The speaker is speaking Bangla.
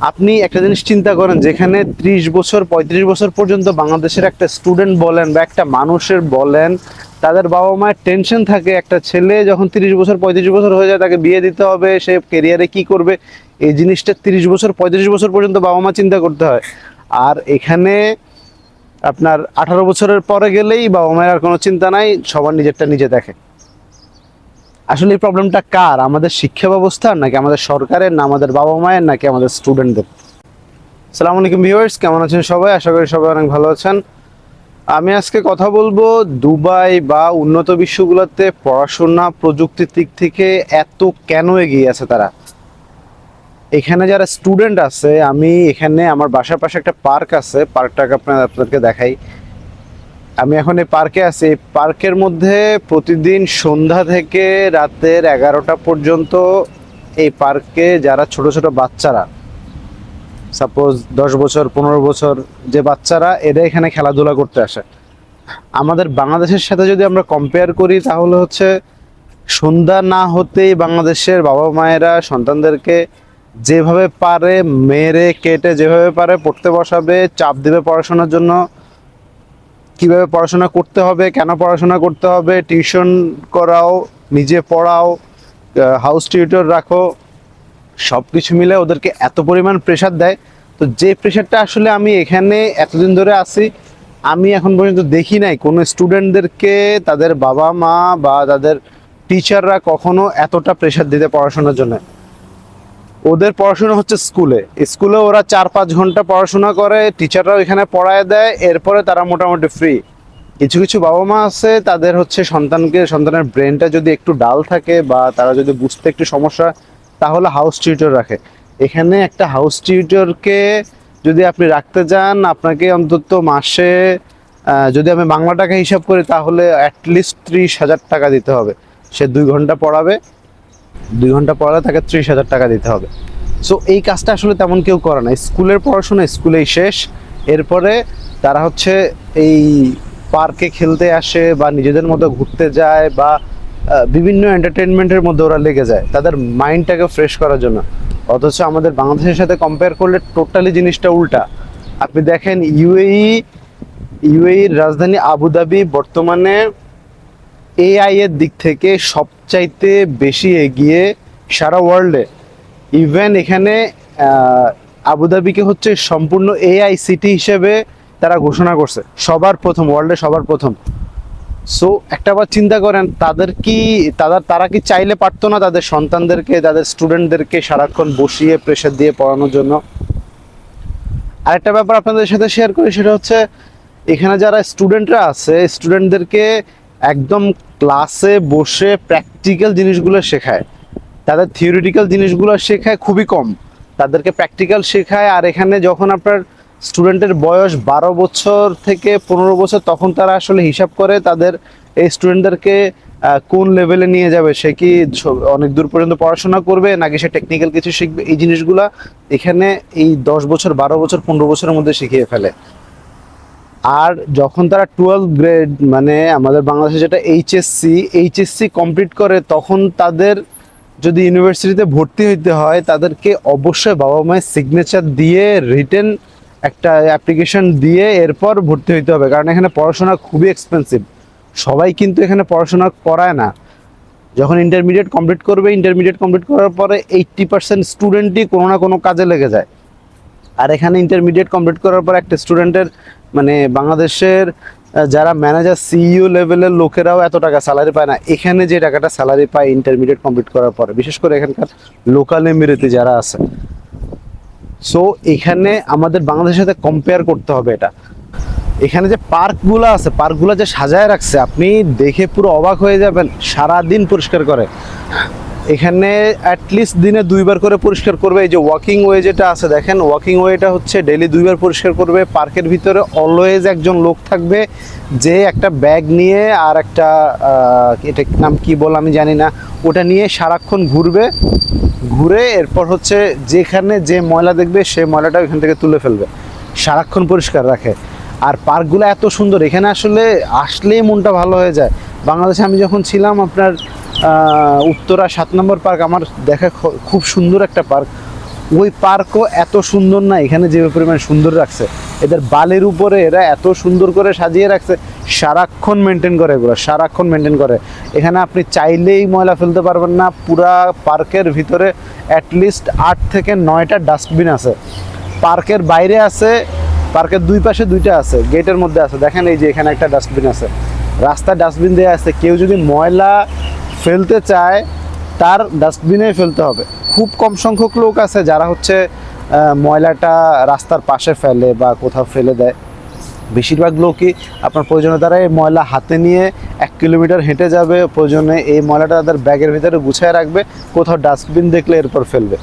আপনি একটা জিনিস চিন্তা করেন, যেখানে ত্রিশ বছর, পঁয়ত্রিশ বছর পর্যন্ত বাংলাদেশের একটা স্টুডেন্ট বলেন বা একটা মানুষের বলেন, তাদের বাবা মায়ের টেনশন থাকে। একটা ছেলে যখন তিরিশ বছর, পঁয়ত্রিশ বছর হয়ে যায়, তাকে বিয়ে দিতে হবে, সে কেরিয়ারে কি করবে? এই জিনিসটা তিরিশ বছর, পঁয়ত্রিশ বছর পর্যন্ত বাবা মা চিন্তা করতে হয়। আর এখানে আপনার আঠারো বছরের পরে গেলেই বাবা মায়ের আর কোনো চিন্তা নাই, সবার নিজেরটা নিজে দেখে। আসলে এই প্রবলেমটা কার? আমাদের শিক্ষা ব্যবস্থার নাকি আমাদের সরকারের না আমাদের বাবা মায়ের নাকি আমাদের স্টুডেন্টদের সালাম আলাইকুম ভিউয়ার্স কেমন আছেন সবাই? আশা করি সবাই অনেক ভালো আছেন। আমি আজকে কথা বলব দুবাই বা উন্নত বিশ্বগুলোতে পড়াশোনা প্রযুক্তির দিক থেকে এত কেন এগিয়ে আছে তারা? এখানে যারা স্টুডেন্ট আছে, আমি এখানে আমার বাসার পাশে একটা পার্ক আছে পার্কটাকে আপনার আপনাদেরকে দেখাই। আমি এখন এই পার্কে আছি। পার্কের মধ্যে প্রতিদিন সন্ধ্যা থেকে রাতের এগারোটা পর্যন্ত এই পার্কে যারা ছোট ছোট বাচ্চারা সাপোজ দশ বছর, পনেরো বছর যে বাচ্চারা, এরা এখানে খেলাধুলা করতে আসে। আমাদের বাংলাদেশের সাথে যদি আমরা কম্পেয়ার করি, তাহলে হচ্ছে সন্ধ্যা না হতেই বাংলাদেশের বাবা মায়েরা সন্তানদেরকে যেভাবে পারে, মেরে, কেটে যেভাবে পারে, পড়তে বসাবে, চাপ দেবে পড়াশোনার জন্য কীভাবে পড়াশোনা করতে হবে, কেন পড়াশোনা করতে হবে, টিউশন করাও, নিজে পড়াও হাউস টিউটর রাখো সব কিছু মিলে ওদেরকে এত পরিমাণ প্রেশার দেয়। তো যে প্রেশারটা আসলে আমি এখানে এতদিন ধরে আছি, আমি এখন পর্যন্ত দেখি নাই কোনো স্টুডেন্টদেরকে তাদের বাবা মা বা তাদের টিচাররা কখনো এতটা প্রেশার দিতে পড়াশোনার জন্য। ওদের পড়াশোনা হচ্ছে স্কুলে। স্কুলে ওরা চার পাঁচ ঘণ্টা পড়াশোনা করে টিচাররাও এখানে পড়ায় দেয়, এরপরে তারা মোটামুটি ফ্রি কিছু কিছু বাবা মা আছে, তাদের হচ্ছে সন্তানকে, সন্তানের ব্রেনটা যদি একটু ডাল থাকে বা তারা যদি বুঝতে একটু সমস্যা তাহলে হাউস টিউটর রাখে। এখানে একটা হাউস টিউটরকে যদি আপনি রাখতে যান, আপনাকে অন্তত মাসে যদি আমি বাংলা টাকা হিসাব করি, তাহলে অ্যাটলিস্ট ত্রিশ হাজার টাকা দিতে হবে। সে দুই ঘণ্টা পড়াবে। দুই ঘণ্টা পড়ালে তাকে ত্রিশ হাজার টাকা দিতে হবে। সো এই কাজটা আসলে তেমন কেউ করে না। স্কুলের পড়াশোনা স্কুলেই শেষ। এরপরে তারা হচ্ছে এই পার্কে খেলতে আসে বা নিজেদের মতো ঘুরতে যায় বা বিভিন্ন এন্টারটেনমেন্টের মধ্যে ওরা লেগে যায়। তাদের মাইন্ডটাকে ফ্রেশ করার জন্য। অথচ আমাদের বাংলাদেশের সাথে কম্পেয়ার করলে টোটালি জিনিসটা উল্টা। আপনি দেখেন ইউএই ইউএইর রাজধানী আবুধাবি বর্তমানে এআই এর দিক থেকে সবচাইতে বেশি এগিয়ে সারা ওয়ার্ল্ডে ইভেন এখানে আবুধাবিকে হচ্ছে সম্পূর্ণ এআই সিটি হিসেবে তারা ঘোষণা করছে। সবার প্রথম ওয়ার্ল্ডে সবার প্রথম। সো একটা বার চিন্তা করেন, তাদের কি, তাদের, তারা কি চাইলে পারতো না তাদের সন্তানদেরকে, তাদের স্টুডেন্টদেরকে সারাক্ষণ বসিয়ে প্রেশার দিয়ে পড়ানোর জন্য? আরেকটা ব্যাপার আপনাদের সাথে শেয়ার করি, সেটা হচ্ছে, এখানে যারা স্টুডেন্টরা আছে স্টুডেন্টদেরকে একদম ক্লাসে বসে প্র্যাকটিক্যাল জিনিসগুলো শেখায়। তাদের থিওরিটিক্যাল জিনিসগুলো শেখায় খুবই কম। তাদেরকে প্র্যাকটিক্যাল শেখায়, আর এখানে যখন আপনার স্টুডেন্টের বয়স বারো বছর থেকে পনেরো বছর, তখন তারা আসলে হিসাব করে তাদের এই স্টুডেন্টদেরকে কোন লেভেলে নিয়ে যাবে। সে কি অনেক দূর পর্যন্ত পড়াশোনা করবে, নাকি সে টেকনিক্যাল কিছু শিখবে? এই জিনিসগুলা এখানে এই দশ বছর, বারো বছর, পনেরো বছরের মধ্যে শিখিয়ে ফেলে। আর যখন তারা টুয়েলভ গ্রেড মানে আমাদের বাংলাদেশে যেটা এইচএসসি এইচএসসি কমপ্লিট করে, তখন তাদের যদি ইউনিভার্সিটিতে ভর্তি হইতে হয়, তাদেরকে অবশ্যই বাবা মায়ের সিগনেচার দিয়ে রিটেন একটা অ্যাপ্লিকেশন দিয়ে এরপর ভর্তি হইতে হবে। কারণ এখানে পড়াশোনা খুবই এক্সপেন্সিভ সবাই কিন্তু এখানে পড়াশোনা করায় না। যখন ইন্টারমিডিয়েট কমপ্লিট করবে ইন্টারমিডিয়েট কমপ্লিট করার পরে এইট্টি পার্সেন্ট স্টুডেন্টই কোনো না কোনো কাজে লেগে যায়। আর এখানে ইন্টারমিডিয়েট কমপ্লিট করার পর একটা স্টুডেন্টের মানে বাংলাদেশের যারা ম্যানেজার সিইও লেভেলের লোকেরাও এত টাকা স্যালারি পায় না। এখানে যে টাকাটা স্যালারি পায় ইন্টারমিডিয়েট কমপ্লিট করার পরে, বিশেষ করে এখানকার লোকাল এমিরেতে যারা আছে। সো এখানে আমাদের বাংলাদেশের সাথে কম্পেয়ার করতে হবে এটা। এখানে যে পার্কগুলো আছে, পার্কগুলো যে সাজায় রাখছে, আপনি দেখে পুরো অবাক হয়ে যাবেন সারা দিন পরিষ্কার করে। এখানে অ্যাটলিস্ট দিনে দুইবার করে পরিষ্কার করবে। এই যে ওয়াকিং ওয়ে যেটা আছে, দেখেন ওয়াকিং ওয়েটা হচ্ছে ডেলি দুইবার পরিষ্কার করবে। পার্কের ভিতরে অলওয়েজ একজন লোক থাকবে যে একটা ব্যাগ নিয়ে আর একটা এটা নাম কি বল আমি জানি না, ওটা নিয়ে সারাক্ষণ ঘুরবে। ঘুরে এরপর হচ্ছে যেখানে যে ময়লা দেখবে সেই ময়লাটা ওইখান থেকে তুলে ফেলবে। সারাক্ষণ পরিষ্কার রাখে। আর পার্কগুলো এত সুন্দর, এখানে আসলে, আসলেই মনটা ভালো হয়ে যায়। বাংলাদেশে আমি যখন ছিলাম, আপনার উত্তরা সাত নম্বর পার্ক আমার দেখা খুব সুন্দর একটা পার্ক। ওই পার্কও এত সুন্দর না, এখানে যে পরিমাণ সুন্দর রাখছে। এদের বালির উপরে এরা এত সুন্দর করে সাজিয়ে রাখছে, সারাক্ষণ মেনটেন করে এগুলো, সারাক্ষণ মেনটেন করে। এখানে আপনি চাইলেই ময়লা ফেলতে পারবেন না, পুরা পার্কের ভিতরে অ্যাটলিস্ট আট থেকে নয়টা ডাস্টবিন আছে। পার্কের বাইরে আছে, পার্কের দুই পাশে দুইটা আছে গেটের মধ্যে আছে। দেখেন এই যে এখানে একটা ডাস্টবিন আছে। রাস্তা ডাস্টবিন দেওয়া আছে, কেউ যদি ময়লা ফেলতে চায়, তার ডাস্টবিনে ফেলতে হবে। খুব কম সংখ্যক লোক আছে যারা হচ্ছে ময়লাটা রাস্তার পাশে ফেলে বা কোথাও ফেলে দেয়। বেশিরভাগ লোকই আপনার প্রয়োজনে তারা এই ময়লা হাতে নিয়ে এক কিলোমিটার হেঁটে যাবে। প্রয়োজনে এই ময়লাটা তাদের ব্যাগের ভিতরে গুছিয়ে রাখবে, কোথাও ডাস্টবিন দেখলে এরপর ফেলবে।